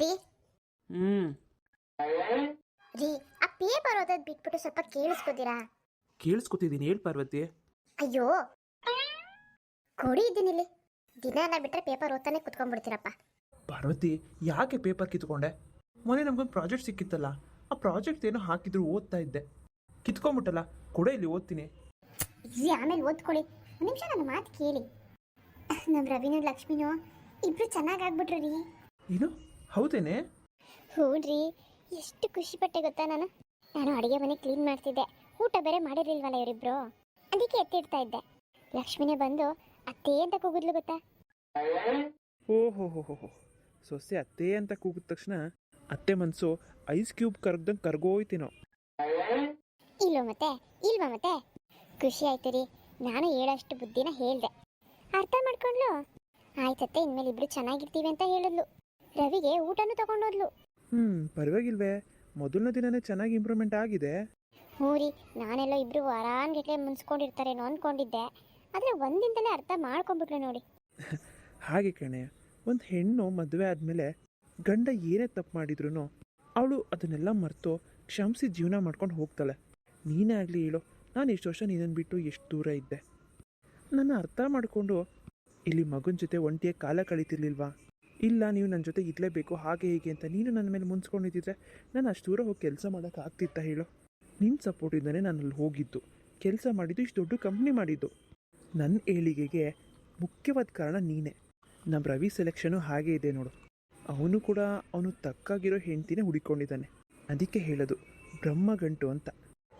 ರೀ. ಹ್ಮ್. ರೀ ಆ ಪೇಪರ್ ಓದೋದ್ ಬಿಟ್ಬಿಟ್ಟು ಸ್ವಲ್ಪ ಕೇಳಿಸ್ಕೊತೀರಾ? ಕೇಳಿಸ್ಕೊತಿದ್ದೀನಿ ಹೇಳ್ ಪಾರ್ವತಿ. ಅಯ್ಯೋ. ಕೊಡಿ ಇದ್ದೀನಿ ಇಲ್ಲಿ. ದಿನ ಬಿಟ್ರೆ ಪೇಪರ್ ಓದ್ತಾನೆ ಕುತ್ಕೊಂಡ್ಬಿಡ್ತೀರಪ್ಪ. ಪಾರ್ವತಿ ಯಾಕೆ ಪೇಪರ್ ಕಿತ್ಕೊಂಡೆ? ಮೊನ್ನೆ ನಮ್ಗೊಂದು ಪ್ರಾಜೆಕ್ಟ್ ಸಿಕ್ಕಿತ್ತಲ್ಲ ಆ ಪ್ರಾಜೆಕ್ಟ್ ಏನೋ ಹಾಕಿದ್ರು ಓದ್ತಾ ಇದ್ದೆ. ಕಿತ್ಕೊಂಬಿಟ್ಟಲ್ಲ ಕೊಡೆ ಇಲ್ಲಿ ಓದ್ತೀನಿ. ಇಲ್ಲಿ ಆಮೇಲೆ ಓದ್ಕೊಳ್ಳಿ. ಒಂದು ನಿಮಿಷ ನನ್ನ ಮಾತು ಕೇಳಿ. ನಮ್ಮ ರವಿನೂ ಲಕ್ಷ್ಮಿನೂ ಇಬ್ರು ಚೆನ್ನಾಗಿ ಆಗ್ಬಿಟ್ರು ರೀ. ಏನು? ಹೌದೇನೆ? ಹ್ಞೂನ್ರಿ ಎಷ್ಟು ಖುಷಿ ಪಟ್ಟೆ ಗೊತ್ತಾ ನಾನು? ನಾನು ಅಡುಗೆ ಮನೆ ಕ್ಲೀನ್ ಮಾಡ್ತಿದ್ದೆ. ಊಟ ಬೇರೆ ಮಾಡಿರ್ಲಿಲ್ವಲ್ಲ ಇವರಿಬ್ರು? ಅದಕ್ಕೆ ಎತ್ತಿಡ್ತಾ ಇದ್ದೆ. ಲಕ್ಷ್ಮಿನೇ ಬಂದು ಅತ್ತೆ ಅಂತ ಕೂಗಿದ್ಲು ಗೊತ್ತಾ? ಓಹೋ ಹೋ ಹೋ ಹೋ ಸೊಸೆ ಅತ್ತೆ ಅಂತ ಕೂಗಿದ ತಕ್ಷಣ ಅತ್ತೆ ಮನ್ಸು ಐಸ್ ಕ್ಯೂಬ್ ಕರ್ಗ್ದಂಗೆ ಕರ್ಗೋಯ್ತಿನೋ. ಇಲ್ವಾ ಮತ್ತೆ? ಇಲ್ವಾ ಮತ್ತೆ? ಖುಷಿ ಆಯ್ತು ರೀ. ನಾನು ಹೇಳೋಷ್ಟು ಬುದ್ಧಿನ ಹೇಳ್ದೆ. ಅರ್ಥ ಮಾಡ್ಕೊಂಡ್ಲು? ಆಯ್ತತ್ತೆ ಇನ್ಮೇಲೆ ಇಬ್ರು ಚೆನ್ನಾಗಿರ್ತೀವಿ ಅಂತ ಹೇಳಿದ್ಲು. ರವಿಗೆ ಊಟನೂ ತಗೊಂಡೋದ್ಲು ಹ್ಞೂ ಪರವಾಗಿಲ್ವೇ. ಮೊದಲನೇ ದಿನನೇ ಚೆನ್ನಾಗಿ ಇಂಪ್ರೂವ್ಮೆಂಟ್ ಆಗಿದೆ. ಹ್ಞೂ ರೀ ನಾನೆಲ್ಲ ಇಬ್ರು ಆರಾಮ್ಗೆಟ್ಲೆ ಮುನ್ಸ್ಕೊಂಡಿರ್ತಾರೇನೋ ಅನ್ಕೊಂಡಿದ್ದೆ. ಆದರೆ ಒಂದಿಂದಲೇ ಅರ್ಥ ಮಾಡ್ಕೊಂಡ್ಬಿಟ್ಲು ನೋಡಿ. ಹಾಗೆ ಕಣೆ ಒಂದು ಹೆಣ್ಣು ಮದುವೆ ಆದಮೇಲೆ ಗಂಡ ಏನೇ ತಪ್ಪು ಮಾಡಿದ್ರು ಅವಳು ಅದನ್ನೆಲ್ಲ ಮರೆತು ಕ್ಷಮಿಸಿ ಜೀವನ ಮಾಡ್ಕೊಂಡು ಹೋಗ್ತಾಳೆ. ನೀನೇ ಆಗಲಿ ಹೇಳು ನಾನು ಇಷ್ಟು ವರ್ಷ ನೀನನ್ನು ಬಿಟ್ಟು ಎಷ್ಟು ದೂರ ಇದ್ದೆ. ನನ್ನ ಅರ್ಥ ಮಾಡಿಕೊಂಡು ಇಲ್ಲಿ ಮಗನ ಜೊತೆ ಒಂಟಿಯಾಗಿ ಕಾಲ ಕಳೀತಿರ್ಲಿಲ್ವಾ? ಇಲ್ಲ, ನೀವು ನನ್ನ ಜೊತೆ ಇರಲೇಬೇಕು ಹಾಗೆ ಹೀಗೆ ಅಂತ ನೀನು ನನ್ನ ಮೇಲೆ ಮುನ್ಸ್ಕೊಂಡಿದ್ದಿದ್ರೆ ನಾನು ಅಷ್ಟು ದೂರ ಹೋಗಿ ಕೆಲಸ ಮಾಡೋಕೆ ಆಗ್ತಿತ್ತ ಹೇಳು? ನಿನ್ನ ಸಪೋರ್ಟ್ ಇದ್ದಾನೆ ನಾನು ಅಲ್ಲಿ ಹೋಗಿದ್ದು. ಕೆಲಸ ಮಾಡಿದ್ದು ಇಷ್ಟು ದೊಡ್ಡ ಕಂಪ್ನಿ ಮಾಡಿದ್ದು. ನನ್ನ ಏಳಿಗೆಗೆ ಮುಖ್ಯವಾದ ಕಾರಣ ನೀನೇ. ನಮ್ಮ ರವಿ ಸೆಲೆಕ್ಷನು ಹಾಗೆ ಇದೆ ನೋಡು. ಅವನು ಕೂಡ ಅವನು ತಕ್ಕಾಗಿರೋ ಹೆಂಡ್ತಿನೇ ಹುಡುಕೊಂಡಿದ್ದಾನೆ. ಅದಕ್ಕೆ ಹೇಳೋದು ಬ್ರಹ್ಮಗಂಟು ಅಂತ.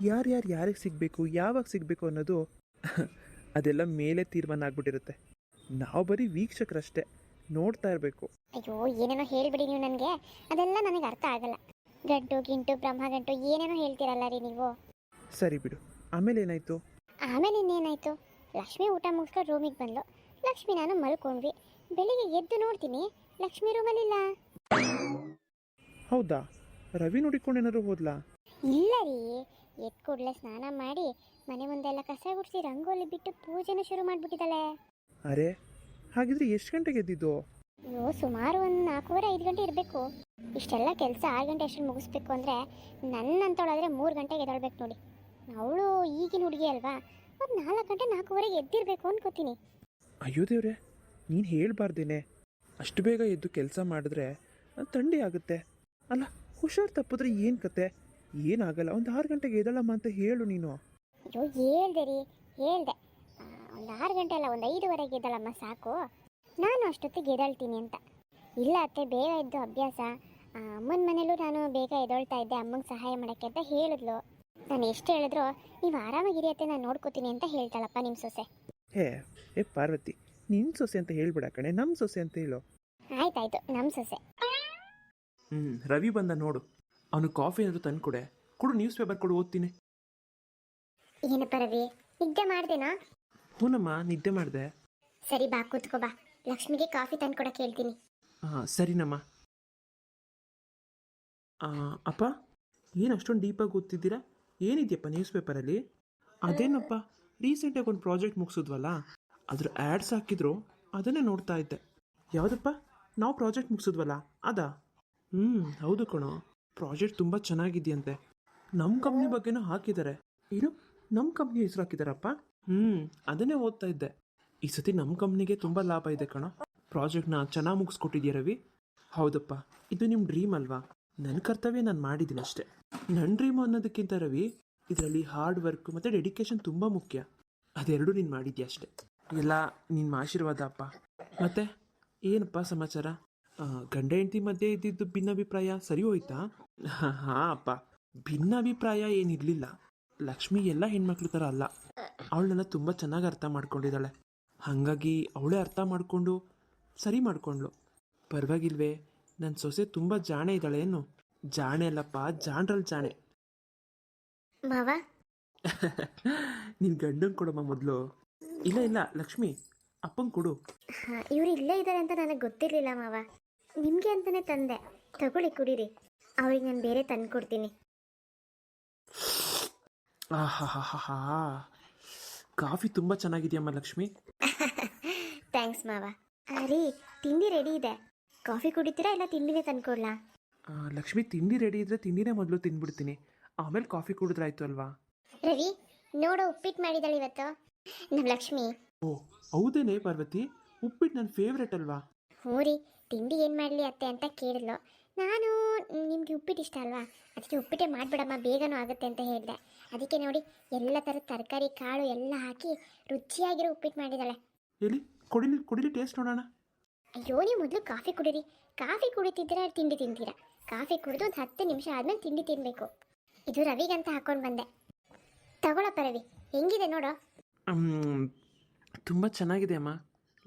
ಯಾರ್ಯಾರು ಯಾರಿಗೆ ಸಿಗಬೇಕು, ಯಾವಾಗ ಸಿಗಬೇಕು ಅನ್ನೋದು ಅದೆಲ್ಲ ಮೇಲೆ ತೀರ್ಮಾನ ಆಗ್ಬಿಟ್ಟಿರುತ್ತೆ. ನಾವು ಬರೀ ವೀಕ್ಷಕರಷ್ಟೇ. ನೋಡ್ತಾ ಇರಬೇಕು. ಅಯ್ಯೋ ಏನೇನೋ ಹೇಳ್ಬಿಡಿ ನೀವು ನನಗೆ. ಅದೆಲ್ಲ ನನಗೆ ಅರ್ಥ ಆಗಲ್ಲ. ಗಂಟು ಗಿಂಟು ಬ್ರಹ್ಮ ಗಂಟು ಏನೇನೋ ಹೇಳ್ತೀರಲ್ಲ ರೀ ನೀವು. ಸರಿ ಬಿಡು. ಆಮೇಲೆ ಏನಾಯ್ತು? ಆಮೇಲೆ ಇನ್ನೇನಾಯ್ತು? ಲಕ್ಷ್ಮಿ ಊಟ ಮುಗಿಸ್ಕೊಂಡು ರೂಮಿಗೆ ಬಂದ್ಲು. ಲಕ್ಷ್ಮಿ ನಾನು ಮಲ್ಕೊಂಡ್ವಿ. ಬೆಳಿಗ್ಗೆ ಎದ್ದು ನೋಡ್ತೀನಿ. ಲಕ್ಷ್ಮಿ ರೂಮಲ್ಲಿಲ್ಲ ಹೌದಾ? ರವಿ ನೋಡಿಕೊಂಡು ಏನಾದ್ರು ಹೋದ್ಲಾ? ಇಲ್ಲ ರೀ. ಎದ್ ಕೂಡಲೇ ಸ್ನಾನ ಮಾಡಿ ಮನೆ ಮುಂದೆಲ್ಲ ಕಸ ಗುಡಿಸಿ ರಂಗೋಲಿ ಬಿಟ್ಟು ಪೂಜೆನ ಶುರು ಮಾಡಿಬಿಟ್ಟಿದ್ದಾಳೆ. ಅರೆ ಹಾಗಿದ್ರೆ ಎಷ್ಟು ಗಂಟೆಗೆ ಎದ್ದಿದ್ದು? ಅಯ್ಯೋ ಸುಮಾರು ಒಂದು ನಾಲ್ಕೂವರೆ ಐದು ಗಂಟೆ ಇರಬೇಕು. ಇಷ್ಟೆಲ್ಲ ಕೆಲಸ ಆರು ಗಂಟೆ ಅಷ್ಟು ಮುಗಿಸ್ಬೇಕು ಅಂದರೆ ನನ್ನಂತವಳಾದರೆ ಮೂರು ಗಂಟೆಗೆ ಎದ್ದೇಳ್ಬೇಕು ನೋಡಿ. ಅವಳು ಈಗಿನ ಹುಡುಗಿ ಅಲ್ವಾ? ಒಂದು ನಾಲ್ಕು ಗಂಟೆ ನಾಲ್ಕೂವರೆಗೆ ಎದ್ದಿರಬೇಕು ಅನ್ಕೋತೀನಿ. ಅಯ್ಯೋ ದೇವ್ರೆ ನೀನು ಹೇಳ್ಬಾರ್ದೇನೆ. ಅಷ್ಟು ಬೇಗ ಎದ್ದು ಕೆಲಸ ಮಾಡಿದ್ರೆ ಥಂಡಿ ಆಗುತ್ತೆ. ಅಲ್ಲ ಹುಷಾರು ತಪ್ಪಿದ್ರೆ ಏನು ಕತೆ? ಏನಾಗಲ್ಲ ಒಂದು ಆರು ಗಂಟೆಗೆ ಎದ್ದಳಮ್ಮ ಅಂತ ಹೇಳು ನೀನು. ಅಯ್ಯೋ ಹೇಳ್ದೆ ರೀ ಹೇಳ್ದೆ. ಒಂದು ಆರು ಗಂಟೆ ಅಲ್ಲ ಒಂದು ಐದುವರೆಗೆ ಇದ್ದಲ್ಲಮ್ಮ ಸಾಕು. ನಾನು ಅಷ್ಟೊತ್ತಿಗೆ ಎದ್ದೇಳ್ತೀನಿ ಅಂತ. ಇಲ್ಲ ಅತ್ತೆ ಬೇಗ ಇದ್ದು ಅಭ್ಯಾಸ. ಅಮ್ಮನ ಮನೇಲೂ ನಾನು ಬೇಗ ಎದೊಳ್ತಾ ಇದ್ದೆ ಅಮ್ಮಂಗೆ ಸಹಾಯ ಮಾಡೋಕ್ಕೆ ಅಂತ ಹೇಳಿದ್ಲು. ನಾನು ಎಷ್ಟು ಹೇಳಿದ್ರು ನೀವು ಆರಾಮಾಗಿರಿ ಅತ್ತೆ ನಾನು ನೋಡ್ಕೋತೀನಿ ಅಂತ ಹೇಳ್ತಾಳಪ್ಪ ನಿಮ್ಮ ಸೊಸೆ. ಹೇ ಏ ಪಾರ್ವತಿ ನಿನ್ನ ಸೊಸೆ ಅಂತ ಹೇಳ್ಬಿಡ ಕಣೆ ನಮ್ಮ ಸೊಸೆ ಅಂತ ಹೇಳು. ಆಯ್ತಾಯ್ತು ನಮ್ಮ ಸೊಸೆ. ಹ್ಞೂ ರವಿ ಬಂದ ನೋಡು. ಅವನು ಕಾಫಿ ಏನಾದರೂ ತಂದು ಕೊಡೆ. ಕೊಡು ನ್ಯೂಸ್ ಪೇಪರ್ ಕೊಡು ಓದ್ತೀನಿ. ಏನಪ್ಪ ರವಿ ನಿದ್ದೆ ಮಾಡ್ದೇನಾ? ಹೂನಮ್ಮ ನಿದ್ದೆ ಮಾಡಿದೆ. ಸರಿ ಬಾ ಕೂತ್ಕೋ ಬಾ. ಲಕ್ಷ್ಮಿಗೆ ಕಾಫಿ ತಂದು ಕೊಡಕ್ಕೆ ಹೇಳ್ತೀನಿ. ಹಾಂ ಸರಿನಮ್ಮ. ಆ, ಅಪ್ಪ ಏನು ಅಷ್ಟೊಂದು ಡೀಪಾಗಿ ಓದ್ತಿದ್ದೀರಾ? ಏನಿದೆಯಪ್ಪ ನ್ಯೂಸ್ ಪೇಪರಲ್ಲಿ ಅದೇನಪ್ಪ ರೀಸೆಂಟಾಗಿ ಒಂದು ಪ್ರಾಜೆಕ್ಟ್ ಮುಗಿಸಿದ್ವಲ್ಲ ಅದ್ರ ಆ್ಯಡ್ಸ್ ಹಾಕಿದ್ರು ಅದನ್ನೇ ನೋಡ್ತಾ ಇದ್ದೆ. ಯಾವುದಪ್ಪ? ನಾವು ಪ್ರಾಜೆಕ್ಟ್ ಮುಗಿಸಿದ್ವಲ್ಲ ಅದಾ? ಹ್ಞೂ ಹೌದು ಕಣೋ. ಪ್ರಾಜೆಕ್ಟ್ ತುಂಬ ಚೆನ್ನಾಗಿದೆಯಂತೆ. ನಮ್ಮ ಕಂಪ್ನಿ ಬಗ್ಗೆನೂ ಹಾಕಿದ್ದಾರೆ ಏನು? ನಮ್ಮ ಕಂಪ್ನಿ ಹೆಸರು ಹಾಕಿದಾರಪ್ಪ? ಹ್ಞೂ ಅದನ್ನೇ ಓದ್ತಾ ಇದ್ದೆ. ಈ ಸತಿ ನಮ್ಮ ಕಂಪ್ನಿಗೆ ತುಂಬಾ ಲಾಭ ಇದೆ ಕಣೋ. ಪ್ರಾಜೆಕ್ಟ್ನ ಚೆನ್ನಾಗಿ ಮುಗಿಸ್ಕೊಟ್ಟಿದ್ಯಾ ರವಿ? ಹೌದಪ್ಪ. ಇದು ನಿಮ್ಮ ಡ್ರೀಮ್ ಅಲ್ವಾ? ನನ್ನ ಕರ್ತವ್ಯ ನಾನು ಮಾಡಿದ್ದೀನಿ ಅಷ್ಟೇ. ನನ್ನ ಡ್ರೀಮ್ ಅನ್ನೋದಕ್ಕಿಂತ ರವಿ, ಇದರಲ್ಲಿ ಹಾರ್ಡ್ ವರ್ಕ್ ಮತ್ತು ಡೆಡಿಕೇಶನ್ ತುಂಬ ಮುಖ್ಯ. ಅದೆರಡು ನೀನು ಮಾಡಿದ್ಯಾ ಅಷ್ಟೇ. ಎಲ್ಲ ನಿಮ್ಮ ಆಶೀರ್ವಾದ ಅಪ್ಪ. ಮತ್ತೆ, ಏನಪ್ಪ ಸಮಾಚಾರ? ಗಂಡ ಹೆಂಡತಿ ಮಧ್ಯೆ ಇದ್ದಿದ್ದು ಭಿನ್ನಾಭಿಪ್ರಾಯ ಸರಿ ಹೋಯ್ತಾ? ಹಾಂ, ಅಪ್ಪ. ಭಿನ್ನಾಭಿಪ್ರಾಯ ಏನಿರಲಿಲ್ಲ. ಲಕ್ಷ್ಮಿ ಎಲ್ಲ ಹೆಣ್ಮಕ್ಳು ಥರ ಅಲ್ಲ. ಅವಳನ್ನೆಲ್ಲ ತುಂಬ ಚೆನ್ನಾಗಿ ಅರ್ಥ ಮಾಡ್ಕೊಂಡಿದ್ದಾಳೆ. ಹಾಗಾಗಿ ಅವಳೇ ಅರ್ಥ ಮಾಡಿಕೊಂಡು ಸರಿ ಮಾಡ್ಕೊಂಡ್ಳು. ಪರವಾಗಿಲ್ವೇ ನನ್ನ ಸೊಸೆ ತುಂಬ ಜಾಣೆ ಇದ್ದಾಳೆ ಏನು? ಜಾಣೆ ಅಲ್ಲಪ್ಪ ಜಾಣ್ರಲ್ಲಿ ಜಾಣೆ. ಮಾವ? ನಿನ್ನ ಗಂಡನ್ ಕೊಡಮ್ಮ ಮೊದಲು. ಇಲ್ಲ ಇಲ್ಲ ಲಕ್ಷ್ಮಿ ಅಪ್ಪಂಗೆ ಕೊಡು. ಇವ್ರು ಇಲ್ಲೇ ಇದ್ದಾರೆ ಅಂತ ನನಗೆ ಗೊತ್ತಿರಲಿಲ್ಲ ಮಾವ. ನಿಮಗೆ ಅಂತಾನೆ ತಂದೆ. ತಗೊಳ್ಳಿ ಕುಡೀರಿ. ಅವ್ರಿಗೆ ನಾನು ಬೇರೆ ತಂದು ಕೊಡ್ತೀನಿ ಆಹಾಹಾಹಾ ಕಾಫಿ ತುಂಬಾ ಚೆನ್ನಾಗಿದೆಯಮ್ಮ ಲಕ್ಷ್ಮಿ? ಥ್ಯಾಂಕ್ಸ್ ಮಾವ. ರೀ ತಿಂಡಿ ರೆಡಿ ಇದೆ. ಕಾಫಿ ಕುಡಿತೀರಾ ಇಲ್ಲ ತಿಂಡಿನೇ ತಂದ್ಕೊಡ್ಲಾ? ಆ, ಲಕ್ಷ್ಮಿ ತಿಂಡಿ ರೆಡಿ ಇದ್ರೆ ತಿಂಡಿನೇ ಮೊದಲು ತಿಂದ್ಬಿಡ್ತೀನಿ ಆಮೇಲೆ ಕಾಫಿ ಕುಡಿದ್ರಾಯ್ತು ಅಲ್ವಾ? ರವಿ ನೋಡು ಉಪ್ಪಿಟ್ಟು ಮಾಡಿದಾಳೆ ಇವತ್ತು. ನಮ್ಮ ಲಕ್ಷ್ಮಿ. ಓ ಹೌದೇನೆ ಪಾರ್ವತಿ? ಉಪ್ಪಿಟ್ಟು ನನ್ನ ಫೇವ್ರೆಟ್ ಅಲ್ವಾ? ಹ್ಞೂ ರೀ ತಿಂಡಿ ಏನು ಮಾಡಲಿ ಅತ್ತೆ ಅಂತ ಕೇಳಿದ್ಲು. ನಾನು ನಿಮಗೆ ಉಪ್ಪಿಟ್ಟು ಇಷ್ಟ ಅಲ್ವಾ? ಅದಕ್ಕೆ ಉಪ್ಪಿಟ್ಟೆ ಮಾಡಿಬಿಡಮ್ಮ ಬೇಗನೂ ಆಗುತ್ತೆ ಅಂತ ಹೇಳಿದೆ. ಅದಕ್ಕೆ ನೋಡಿ ಎಲ್ಲ ಥರದ ತರಕಾರಿ ಕಾಳು ಎಲ್ಲ ಹಾಕಿ ರುಚಿಯಾಗಿರೋ ಉಪ್ಪಿಟ್ಟು ಮಾಡಿದ್ದಾಳೆ. ಎಲ್ಲಿ? ಕುಡಿಲಿ ಕುಡಿಲಿ ಟೇಸ್ಟ್ ನೋಡೋಣ. ಅಯ್ಯೋ ನೀವು ಮೊದಲು ಕಾಫಿ ಕುಡೀರಿ. ಕಾಫಿ ಕುಡಿತಿದ್ರೆ ತಿಂಡಿ ತಿಂತೀರಾ? ಕಾಫಿ ಕುಡಿದು ಒಂದು ಹತ್ತು ನಿಮಿಷ ಆದಮೇಲೆ ತಿಂಡಿ ತಿನ್ನಬೇಕು ಇದು ರವಿಗಂತ ಹಾಕೊಂಡು ಬಂದೆ. ತಗೊಳಪ್ಪ ರವಿ ಹೆಂಗಿದೆ ನೋಡೋ? ತುಂಬ ಚೆನ್ನಾಗಿದೆ ಅಮ್ಮ.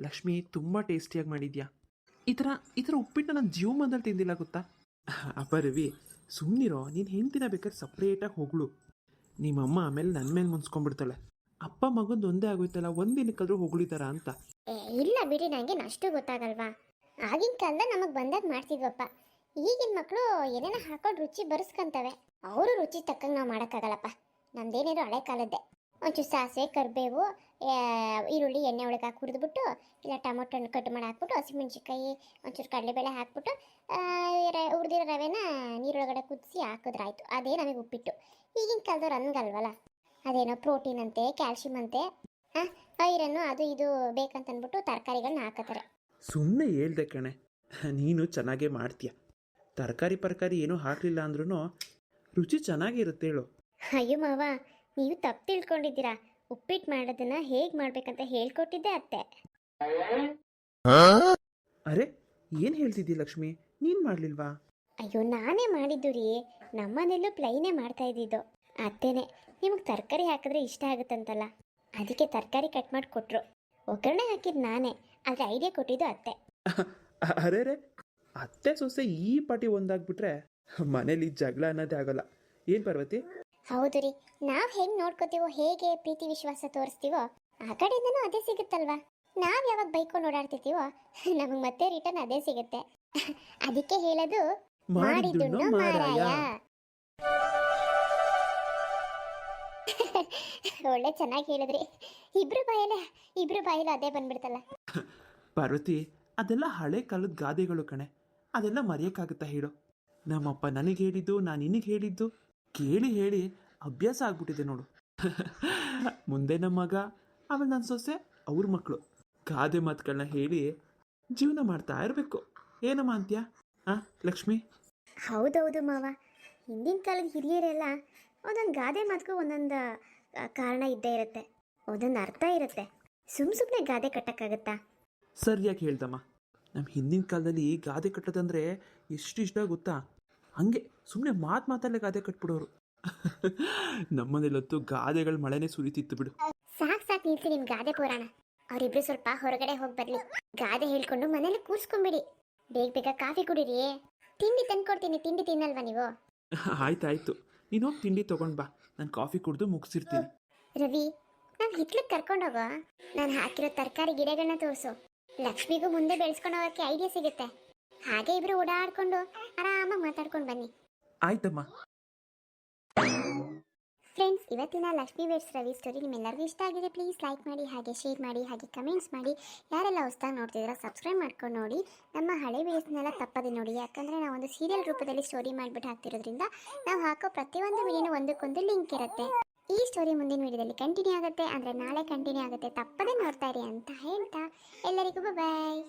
ಲಕ್ಷ್ಮಿ ತುಂಬ ಟೇಸ್ಟಿಯಾಗಿ ಮಾಡಿದ್ಯಾ? ಈ ಥರ ಈ ಥರ ಉಪ್ಪಿಟ್ಟು ನನ್ನ ಜೀವಮಾನದಲ್ಲಿ ತಿಂದಿಲ್ಲ ಗೊತ್ತಾ? ಅಪ್ಪ ರವಿ ಸುಮ್ಮನಿರೋ ನೀನು ಹೆಂಡ್ತಿನ ಬೇಕಾದ್ರೆ ಸಪ್ರೇಟಾಗಿ ಹೊಗಳು ನಿಮ್ಮಮ್ಮ ಆಮೇಲೆ ನನ್ನ ಮೇಲೆ ಮುನ್ಸ್ಕೊಂಡ್ಬಿಡ್ತಾಳೆ. ಅಪ್ಪ ಮಗಂದು ಒಂದೇ ಆಗೋಯ್ತಲ್ಲ ಒಂದಿನಕ್ಕಾದ್ರೂ ಹೊಗಳಿದಾರ ಅಂತ? ಇಲ್ಲ ಬಿಡಿ ನನಗೆ ಅಷ್ಟು ಗೊತ್ತಾಗಲ್ವಾ? ಆಗಿನ ಕಾಲದ ನಮಗೆ ಬಂದಾಗ ಮಾಡ್ತಿದ್ವಪ್ಪ. ಈಗಿನ ಮಕ್ಕಳು ಏನೇನೋ ಹಾಕೊಂಡು ರುಚಿ ಬರೆಸ್ಕೊಂತವೆ. ಅವರು ರುಚಿ ತಕ್ಕಂಗೆ ನಾವು ಮಾಡೋಕ್ಕಾಗಲ್ಲಪ್ಪ. ನಮ್ದೇನಿರೋ ಹಳೆ ಕಾಲದ್ದೇ. ಒಂಚೂರು ಸಾಸಿವೆ ಕರಿಬೇವು ಈರುಳ್ಳಿ ಎಣ್ಣೆ ಒಳಗೆ ಹಾಕಿ ಹುರಿದ್ಬಿಟ್ಟು ಇಲ್ಲ ಟೊಮೊಟೊ ಹಣ್ಣು ಕಟ್ ಮಾಡಿ ಹಾಕ್ಬಿಟ್ಟು ಹಸಿಮೆಣ್ಸಿಕಾಯಿ ಒಂಚೂರು ಕಡಲೆಬೇಳೆ ಹಾಕ್ಬಿಟ್ಟು ಹುರಿದಿರೋ ರವೆನ ನೀರೊಳಗಡೆ ಕುದಿಸಿ ಹಾಕಿದ್ರಾಯ್ತು. ಅದೇ ನಮಗೆ ಉಪ್ಪಿಟ್ಟು. ಈಗಿನ ಕಾಲದವ್ರು ಹಂಗಲ್ವಲ್ಲ? ಅದೇನೋ ಪ್ರೋಟೀನ್ ಅಂತೆ ಕ್ಯಾಲ್ಶಿಯಂ ಅಂತೆ ಹಾಂ ಐರನ್ನು ಅದು ಇದು ಬೇಕಂತ ಅಂದ್ಬಿಟ್ಟು ತರಕಾರಿಗಳನ್ನ ಹಾಕತಾರೆ ಸುಮ್ಮನೆ ಹೇಳ್ದೆ ಕಣೆ ನೀನು ಚೆನ್ನಾಗೇ ಮಾಡ್ತೀಯ. ತರಕಾರಿ ಪರಕಾರಿ ಏನೂ ಹಾಕಲಿಲ್ಲ ಅಂದ್ರೂ ರುಚಿ ಚೆನ್ನಾಗಿರುತ್ತೆ ಹೇಳು. ಅಯ್ಯೋ ಮಾವ ನೀವು ತಪ್ಪು ತಿಳ್ಕೊಂಡಿದ್ದೀರಾ? ಉಪ್ಪಿಟ್ಟು ಮಾಡೋದನ್ನ ಹೇಗ್ ಮಾಡ್ಬೇಕಂತ ಹೇಳ್ಕೊಟ್ಟಿದ್ದೆ ಅತ್ತೆ. ಅರೆ ಏನು ಹೇಳ್ತಿದ್ದಿ ಲಕ್ಷ್ಮಿ? ನೀನ್ ಮಾಡಲಿಲ್ವಾ? ಅಯ್ಯೋ ನಾನೇ ಮಾಡಿದ್ದು ರೀ. ನಮ್ಮನೇಲೂ ಪ್ಲೈನೇ ಮಾಡ್ತಾ ಇದ್ದಿದ್ದು. ಅತ್ತೇನೆ ನಿಮಗೆ ತರಕಾರಿ ಹಾಕಿದ್ರೆ ಇಷ್ಟ ಆಗುತ್ತಂತಲ್ಲ? ಅದಕ್ಕೆ ತರಕಾರಿ ಕಟ್ ಮಾಡಿ ಕೊಟ್ರು. ಒಗ್ಗರಣೆ ಹಾಕಿದ್ದು ನಾನೇ ಆದರೆ ಐಡಿಯಾ ಕೊಟ್ಟಿದ್ದು ಅತ್ತೆ. ಅರೆ ರೇ ಅತ್ತೆ ಸೊಸೆ ಈ ಪಾಟಿ ಒಂದಾಗ್ಬಿಟ್ರೆ ಮನೇಲಿ ಜಗಳ ಅನ್ನೋದೇ ಆಗಲ್ಲ. ಏನ್ ಪಾರ್ವತಿ? ಹೌದು ರೀ. ನಾವ್ ಹೆಂಗ್ ನೋಡ್ಕೋತೀವೋ ಹೇಗೆ ಪ್ರೀತಿ ವಿಶ್ವಾಸ ತೋರಿಸ್ತೀವೋ ಆ ಕಡೆಯಿಂದನೂ ಅದೇ ಸಿಗುತ್ತಲ್ವಾ? ನಾವು ಯಾವಾಗ ಬೈಕೊಂಡು ಓಡಾಡ್ತಿರ್ತೀವೋ ನಮಗೆ ಮತ್ತೆ ರಿಟರ್ನ್ ಅದೇ ಸಿಗುತ್ತೆ. ಅದಕ್ಕೆ ಹೇಳೋದು ಮಾರಾಯ. ಮಾರಾಯ. ಒಳ್ಳೆ ಚೆನ್ನಾಗಿ ಹೇಳಿದ್ರಿ. ಇಬ್ರು ಬಾಯಲ್ಲೇ ಇಬ್ರು ಬಾಯಲ್ಲ ಅದೇ ಬಂದ್ಬಿಡ್ತಲ್ಲ. ಪಾರ್ವತಿ ಅದೆಲ್ಲ ಹಳೆ ಕಾಲದ ಗಾದೆಗಳು ಕಣೆ. ಅದೆಲ್ಲ ಮರೆಯೋಕ್ಕಾಗುತ್ತಾ ಹೇಳು. ನಮ್ಮಪ್ಪ ನನಗೆ ಹೇಳಿದ್ದು ನಾನು ನಿನಗೆ ಹೇಳಿದ್ದು. ಕೇಳಿ ಹೇಳಿ ಅಭ್ಯಾಸ ಆಗ್ಬಿಟ್ಟಿದೆ ನೋಡು. ಮುಂದೆ ನಮ್ಮ ಮಗ ಆಮೇಲೆ ನನ್ನ ಸೊಸೆ ಅವ್ರ ಮಕ್ಕಳು ಗಾದೆ ಮಾತುಗಳನ್ನ ಹೇಳಿ ಜೀವನ ಮಾಡ್ತಾ ಇರಬೇಕು. ಏನಮ್ಮ ಅಂತ್ಯ? ಆ ಲಕ್ಷ್ಮಿ? ಹೌದೌದು ಮಾವ. ಹಿಂದಿನ ಕಾಲದ ಹಿರಿಯರೆಲ್ಲ ಒಂದೊಂದು ಗಾದೆ ಮಾತುಗೂ ಒಂದೊಂದು ಕಾರಣ ಇದ್ದೇ ಇರುತ್ತೆ. ಒಂದೊಂದು ಅರ್ಥ ಇರುತ್ತೆ. ಸುಮ್ ಸುಮ್ಮನೆ ಗಾದೆ ಕಟ್ಟಕ್ಕಾಗತ್ತಾ? ಸರಿಯಾಗಿ ಹೇಳ್ದಮ್ಮ. ನಮ್ಮ ಹಿಂದಿನ ಕಾಲದಲ್ಲಿ ಗಾದೆ ಕಟ್ಟೋದಂದ್ರೆ ಎಷ್ಟು ಇಷ್ಟ ಗೊತ್ತಾ? ಹಂಗೆ ಸುಮ್ಮನೆ ಮಾತು ಮಾತಲ್ಲೇ ಗಾದೆ ಕಟ್ಬಿಡೋರು. ನಮ್ಮನೇಲಂತೂ ಗಾದೆಗಳ ಮಳೆನೇ ಸುರಿತಿತ್ತು ಬಿಡು. ಸಾಕ್ ಸಾಕ್ ನಿಲ್ಸಿ ನಿಮ್ ಗಾದೆ ಪುರಾಣ. ಅವರಿಬ್ರು ಸ್ವಲ್ಪ ಹೊರಗಡೆ ಹೋಗಿ ಬರ್ಲಿ. ಗಾದೆ ಹೇಳ್ಕೊಂಡು ಮನೇಲಿ ಕೂರ್ಸ್ಕೊಂಬಿಡಿ. ಬೇಗ ಬೇಗ ಕಾಫಿ ಕುಡೀರಿ. ತಿಂಡಿ ತಂದ್ಕೊಡ್ತೀನಿ ತಿಂಡಿ ತಿನ್ನಲ್ವಾ ನೀವು? ಆಯ್ತಾಯ್ತು. ನೀನು ಹೋಗಿ ತಿಂಡಿ ತಗೊಂಡ್ ಬಾ. ನಾನು ಕಾಫಿ ಕುಡಿದು ಮುಗಿಸಿರ್ತೀನಿ. ರವಿ ನಾನು ಹಿತ್ಲಕ್ಕೆ ಕರ್ಕೊಂಡೋಗೋ ನಾನು ಹಾಕಿರೋ ತರಕಾರಿ ಗಿಡಗಳನ್ನ ತೋರಿಸು. ಲಕ್ಷ್ಮಿಗೂ ಮುಂದೆ ಬೆಳೆಸ್ಕೊಂಡು ಹೋಗೋಕ್ಕೆ ಐಡಿಯಾ ಸಿಗುತ್ತೆ. ಹಾಗೆ ಇಬ್ರು ಓಡಾಡ್ಕೊಂಡು ಆರಾಮಾಗಿ ಮಾತಾಡ್ಕೊಂಡು ಬನ್ನಿ. ಆಯ್ತಮ್ಮ. ಫ್ರೆಂಡ್ಸ್ ಇವತ್ತಿನ ಲಕ್ಷ್ಮಿ ವೇಡ್ಸ್ ರವಿ ಸ್ಟೋರಿ ನಿಮ್ಮೆಲ್ಲರಿಗೂ ಇಷ್ಟ ಆಗಿದೆ. ಪ್ಲೀಸ್ ಲೈಕ್ ಮಾಡಿ ಹಾಗೆ ಶೇರ್ ಮಾಡಿ ಹಾಗೆ ಕಮೆಂಟ್ಸ್ ಮಾಡಿ. ಯಾರೆಲ್ಲ ಹೊಸ್ದಾಗಿ ನೋಡ್ತಿದ್ದೀರಾ ಸಬ್ಸ್ಕ್ರೈಬ್ ಮಾಡ್ಕೊಂಡು ನೋಡಿ. ನಮ್ಮ ಹಳೆ ವೀಡಿಯೋಸ್ನೆಲ್ಲ ತಪ್ಪದೆ ನೋಡಿ. ಯಾಕಂದರೆ ಒಂದು ಸೀರಿಯಲ್ ರೂಪದಲ್ಲಿ ಸ್ಟೋರಿ ಮಾಡಿಬಿಟ್ಟು ಹಾಕ್ತಿರೋದ್ರಿಂದ ನಾವು ಹಾಕೋ ಪ್ರತಿಯೊಂದು ವಿಡಿಯೋನ ಒಂದಕ್ಕೊಂದು ಲಿಂಕ್ ಇರುತ್ತೆ. ಈ ಸ್ಟೋರಿ ಮುಂದಿನ ವಿಡಿಯೋದಲ್ಲಿ ಕಂಟಿನ್ಯೂ ಆಗುತ್ತೆ. ಅಂದರೆ ನಾಳೆ ಕಂಟಿನ್ಯೂ ಆಗುತ್ತೆ. ತಪ್ಪದೆ ನೋಡ್ತಾ ಇರಿ ಅಂತ ಹೇಳ್ತಾ. ಎಲ್ಲರಿಗೂ ಬಾಯ್